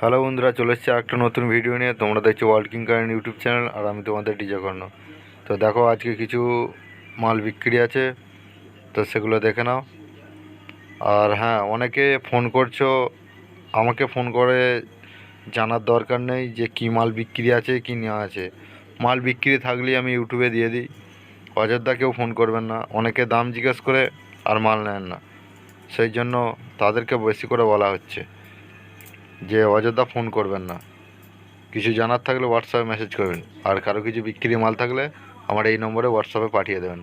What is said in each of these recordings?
Hello বন্ধুরা, চলে এসেছে একটা নতুন ভিডিও নিয়ে। তোমরা দেখছ world king current YouTube channel আর আমি তোমাদের ডিজে কর্ণ তো দেখো, আজকে কিছু মাল বিক্রি আছে, তো সেগুলো দেখে নাও। আর হ্যাঁ অনেকে ফোন করছ, আমাকে ফোন করে জানার দরকার নেই যে কী মাল বিক্রি আছে, কি নেওয়া আছে। মাল বিক্রি থাকলেই আমি ইউটিউবে দিয়ে দিই। অযোধ্যা কেউ ফোন করবেন না। অনেকে দাম জিজ্ঞেস করে আর মাল নেন না। সেই জন্য তাদেরকে বেশি করে বলা হচ্ছে। যে অযোধ্যা ফোন করবেন না। কিছু জানার থাকলে হোয়াটসঅ্যাপে মেসেজ করবেন। আর কারও কিছু বিক্রি মাল থাকলে আমার এই নম্বরে হোয়াটসঅ্যাপে পাঠিয়ে দেবেন।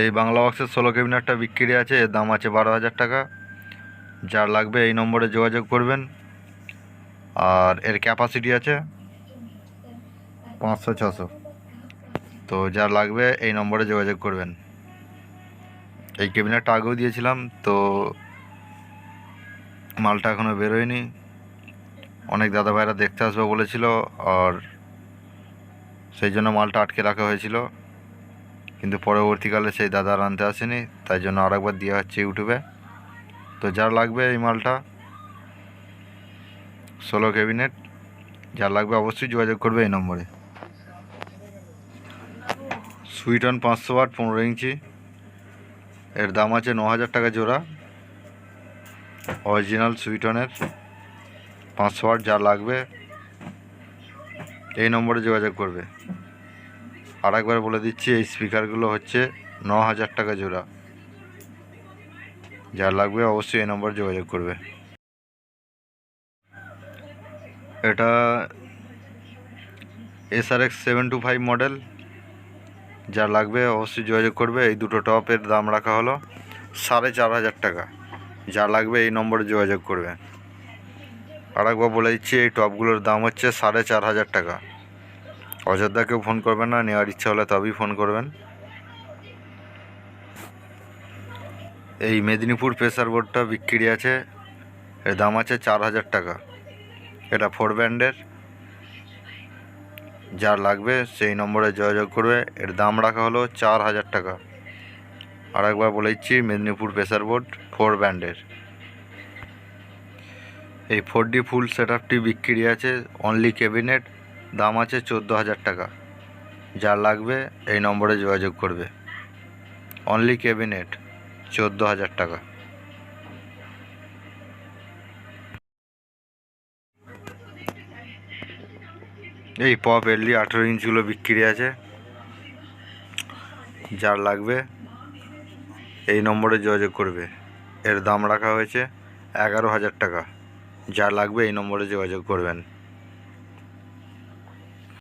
এই বাংলা বক্সের ষোলো কেবিনেটটা বিক্রি আছে এর দাম আছে বারো হাজার টাকা। যার লাগবে এই নম্বরে যোগাযোগ করবেন। আর এর ক্যাপাসিটি আছে পাঁচশো, ছশো। তো যা লাগবে এই নম্বরে যোগাযোগ করবেন। এই ক্যাবিনেটটা আগেও দিয়েছিলাম, তো মালটা এখনও বেরোয়নি। অনেক দাদা ভাইরা দেখতে আসবে বলেছিল আর সেই জন্য মালটা আটকে রাখা হয়েছিল। কিন্তু পরবর্তীকালে সেই দাদা আনতে আসেনি, তাই জন্য আরেকবার দেওয়া হচ্ছে ইউটিউবে। তো যার লাগবে এই মালটা ষোলো ক্যাবিনেট যার লাগবে অবশ্যই যোগাযোগ করবে এই নম্বরে। সুইটন পাঁচশো ওয়াট, পনেরো ইঞ্চি। এর দাম আছে ন হাজার টাকা জোড়া। অরিজিনাল সুইটনের পাঁচশো ওয়াট যা লাগবে, এই নম্বরে যোগাযোগ করবে। আর একবার বলে দিচ্ছি, এই স্পিকারগুলো হচ্ছে ন হাজার টাকা জোড়া। যা লাগবে অবশ্যই এই নম্বরে যোগাযোগ করবে। এটা SRX seven two five model যা লাগবে, অবশ্যই যোগাযোগ করবে। এই দুটো টপের দাম রাখা হলো সাড়ে চার হাজার টাকা। যা লাগবে এই নম্বরে যোগাযোগ করবে। আর একবার বলে দিচ্ছি, এই টপগুলোর দাম হচ্ছে সাড়ে চার হাজার টাকা। অযোধ্যাকেও ফোন করবেন না, নেওয়ার ইচ্ছা হলে তবেই ফোন করবেন। এই মেদিনীপুর প্রেসার বোর্ডটা বিক্রি আছে। এর দাম আছে চার হাজার টাকা। এটা ফোর ব্যান্ডের যার লাগবে সেই নম্বরে যোগাযোগ করবে। এর দাম রাখা হলো চার হাজার টাকা। আর একবার বলে দিচ্ছি, মেদিনীপুর প্রেসার বোর্ড ফোর ব্যান্ডের এই ফোর ডি ফুল সেট আপটি বিক্রি আছে অনলি ক্যাবিনেট দাম আছে চোদ্দ হাজার টাকা। যার লাগবে এই নম্বরে যোগাযোগ করবে। অনলি ক্যাবিনেট চোদ্দ হাজার টাকা। এই পপ এলডি আঠেরো ইঞ্চগুলো বিক্রি আছে। যার লাগবে, এই নম্বরে যোগাযোগ করবে। এর দাম রাখা হয়েছে এগারো হাজার টাকা। যা লাগবে এই নম্বরে যোগাযোগ করবেন।